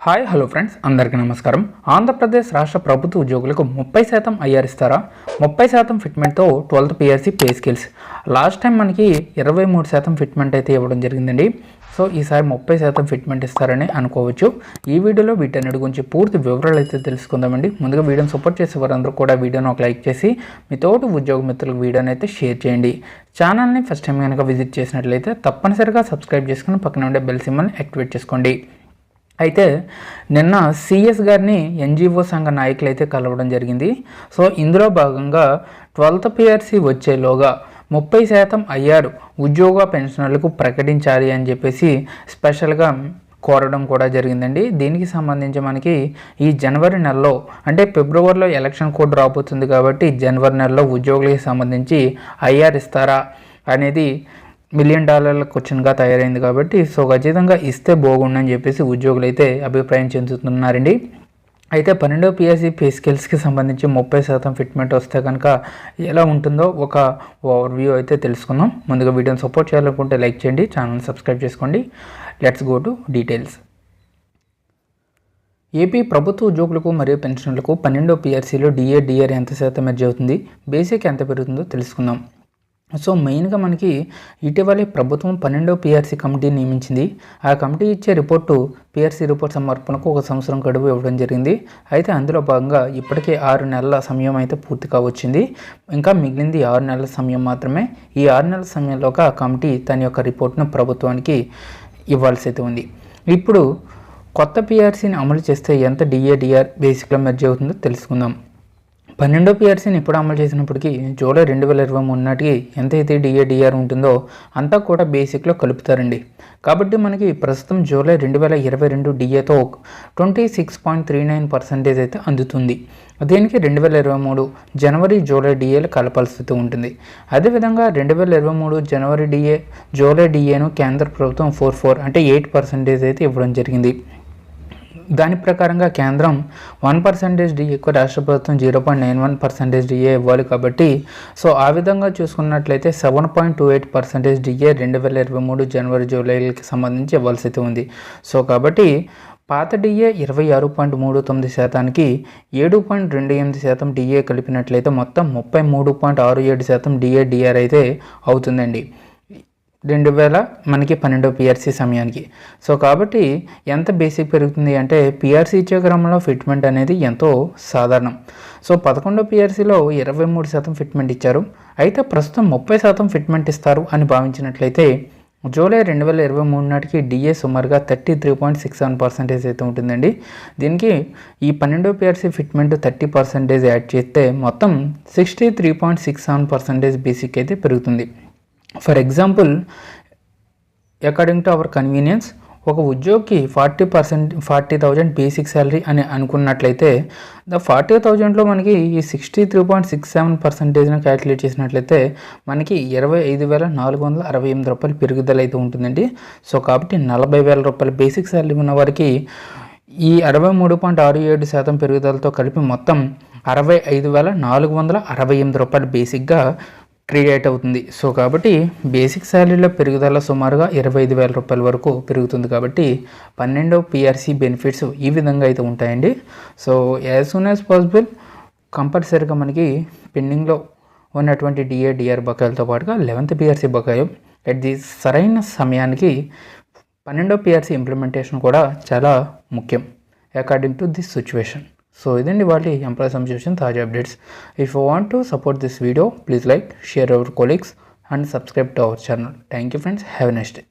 Hi hello friends. అందరికీ నమస్కారం. ఆంధ్రప్రదేశ్ రాష్ట్ర ప్రభుత్వ ఉద్యోగులకు ముప్పై శాతం ఐఆర్ ఇస్తారా? ముప్పై శాతం ఫిట్మెంట్తో twelfth PSC pay skills. Last time మనకి ఇరవై మూడు శాతం ఫిట్మెంట్ అయితే ఇవ్వడం జరిగిందండి. సో ఈసారి ముప్పై శాతం ఫిట్మెంట్ ఇస్తారని అనుకోవచ్చు. ఈ వీడియోలో వీటన్నిటి గురించి పూర్తి వివరాలు అయితే తెలుసుకుందామండి. ముందుగా వీడియోని సపోర్ట్ చేసే వారందరూ కూడా వీడియోని ఒక లైక్ చేసి మీ తోటి ఉద్యోగ మిత్రులకు వీడియోని అయితే షేర్ చేయండి. ఛానల్ని ఫస్ట్ టైం కనుక విజిట్ చేసినట్లయితే తప్పనిసరిగా సబ్స్క్రైబ్ చేసుకుని పక్కన ఉండే బెల్ సిమ్మల్ని యాక్టివేట్ చేసుకోండి. అయితే నిన్న సిఎస్ గారిని ఎన్జిఓ సంఘ నాయకులు అయితే కలవడం జరిగింది. సో ఇందులో భాగంగా ట్వెల్త్ పిఆర్సీ వచ్చేలోగా ముప్పై శాతం అయ్యారు ఉద్యోగ పెన్షనర్లకు ప్రకటించాలి అని చెప్పేసి స్పెషల్గా కోరడం కూడా జరిగిందండి. దీనికి సంబంధించి మనకి ఈ జనవరి నెలలో అంటే ఫిబ్రవరిలో ఎలక్షన్ కోడ్ రాబోతుంది కాబట్టి జనవరి నెలలో ఉద్యోగులకి సంబంధించి ఐఆర్ ఇస్తారా అనేది మిలియన్ డాలర్ల క్వశ్చన్గా తయారైంది కాబట్టి సో ఖచ్చితంగా ఇస్తే బాగుండని చెప్పేసి ఉద్యోగులు అయితే అభిప్రాయం చెందుతున్నారండి. అయితే పన్నెండో పిఎస్సి పే స్కిల్స్కి సంబంధించి ముప్పై శాతం ఫిట్మెంట్ వస్తే కనుక ఎలా ఉంటుందో ఒక ఓవర్ వ్యూ అయితే తెలుసుకుందాం. ముందుగా వీడియోని సపోర్ట్ చేయాలనుకుంటే లైక్ చేయండి ఛానల్ సబ్స్క్రైబ్ చేసుకోండి. Let's go to details AP ప్రభుత్వ ఉద్యోగులకు మరియు పెన్షన్లకు పన్నెండో పిఆర్సీలో డిఏ డిఆర్ ఎంత శాతం మెర్జ్ అవుతుంది? బేసిక్ ఎంత పెరుగుతుందో తెలుసుకుందాం. సో మెయిన్గా మనకి ఇటీవలే ప్రభుత్వం పన్నెండో పిఆర్సీ కమిటీ నియమించింది. ఆ కమిటీ ఇచ్చే రిపోర్టు పిఆర్సీ రిపోర్ట్ సమర్పణకు ఒక సంవత్సరం గడువు ఇవ్వడం జరిగింది. అయితే అందులో భాగంగా ఇప్పటికే ఆరు నెలల సమయం అయితే పూర్తి కావచ్చింది ఇంకా మిగిలింది ఆరు నెలల సమయం మాత్రమే. ఈ ఆరు నెలల సమయంలోగా ఆ కమిటీ తన యొక్క రిపోర్ట్ను ప్రభుత్వానికి ఇవ్వాల్సి అయితే ఉంది. ఇప్పుడు కొత్త పిఆర్సీని అమలు చేస్తే ఎంత డిఏడిఆర్ బేసిక్లో మెర్జ్ అవుతుందో తెలుసుకుందాం. పన్నెండో పిఆర్సీని ఇప్పుడు అమలు చేసినప్పటికీ జూలై రెండు వేల ఇరవై మూడు నాటికి ఎంతైతే డిఏడిఆర్ ఉంటుందో అంతా కూడా బేసిక్లో కలుపుతారండి. కాబట్టి మనకి ప్రస్తుతం జూలై రెండు వేల ఇరవై రెండు డిఏతో twenty six point three nine percentage అయితే అందుతుంది. దీనికి రెండు వేల ఇరవై మూడు జనవరి జూలై డిఏలు కలపాల్సి ఉంటుంది. అదేవిధంగా రెండు వేల ఇరవై మూడు జనవరి డిఏ జూలై డిఏను కేంద్ర ప్రభుత్వం ఫోర్ ఫోర్ అంటే ఎయిట్ పర్సెంటేజ్ అయితే ఇవ్వడం జరిగింది. దాని ప్రకారంగా కేంద్రం వన్ పర్సెంటేజ్ డిఏకు రాష్ట్ర ప్రభుత్వం zero point nine one percentage DA ఇవ్వాలి కాబట్టి సో ఆ విధంగా చూసుకున్నట్లయితే seven point two eight percentage DA రెండు వేల ఇరవై మూడు జనవరి జూలైకి సంబంధించి ఇవ్వాల్సి ఉంది. సో కాబట్టి పాత డిఏ ఇరవై ఆరు పాయింట్ మూడు తొమ్మిది శాతానికి ఏడు పాయింట్ రెండు ఎనిమిది శాతం డిఏ కలిపినట్లయితే మొత్తం ముప్పై మూడు పాయింట్ ఆరు ఏడు శాతం డిఏ డిఆర్ అయితే అవుతుందండి. రెండు వేల మనకి పన్నెండో పిఆర్సీ సమయానికి. సో కాబట్టి ఎంత బేసిక్ పెరుగుతుంది అంటే పిఆర్సీ ఇచ్చే క్రమంలో ఫిట్మెంట్ అనేది ఎంతో సాధారణం. సో పదకొండో పిఆర్సీలో ఇరవై మూడు శాతం ఫిట్మెంట్ ఇచ్చారు. అయితే ప్రస్తుతం ముప్పై శాతం ఫిట్మెంట్ ఇస్తారు అని భావించినట్లయితే జూలై రెండు వేల ఇరవై మూడు నాటికి డిఏ సుమారుగా thirty three point six seven percentage అయితే ఉంటుందండి. దీనికి ఈ పన్నెండో PRC fitment thirty percentage add చేస్తే మొత్తం sixty three point six seven percentage basic అయితే పెరుగుతుంది. For example according to our convenience ఒక ఉద్యోగికి forty percent forty thousand basic salary అని అనుకున్నట్లయితే ద ఫార్టీ థౌజండ్లో మనకి ఈ sixty three point six seven పర్సెంటేజ్ని calculate చేసినట్లయితే మనకి ఇరవై ఐదు వేల నాలుగు వందల అరవై ఎనిమిది రూపాయలు పెరుగుదల అయితే ఉంటుందండి. సో కాబట్టి నలభై వేల రూపాయల బేసిక్ శాలరీ ఉన్న వారికి ఈ అరవై మూడు పాయింట్ ఆరు ఏడు శాతం పెరుగుదలతో కలిపి మొత్తం అరవై ఐదు వేల నాలుగు వందల అరవై ఎనిమిది రూపాయలు బేసిక్గా క్రియేట్ అవుతుంది. సో కాబట్టి బేసిక్ శాలరీలో పెరుగుదల సుమారుగా ఇరవై ఐదు వేల రూపాయల వరకు పెరుగుతుంది కాబట్టి పన్నెండవ పిఆర్సీ బెనిఫిట్స్ ఈ విధంగా అయితే ఉంటాయండి. So as soon as possible కంపల్సరీగా మనకి పెండింగ్లో ఉన్నటువంటి డిఏ డిఆర్ బకాయిలతో పాటుగా లెవెంత్ పిఆర్సీ బకాయి అట్ ది సరైన సమయానికి పన్నెండో పిఆర్సీ ఇంప్లిమెంటేషన్ కూడా చాలా ముఖ్యం according to this situation so ఇదండి వాళ్ళ ఎంప్లాయ్ అసోసియేషన్ తాజా updates if you want to support this video please like share our colleagues and subscribe to our channel thank you friends have next day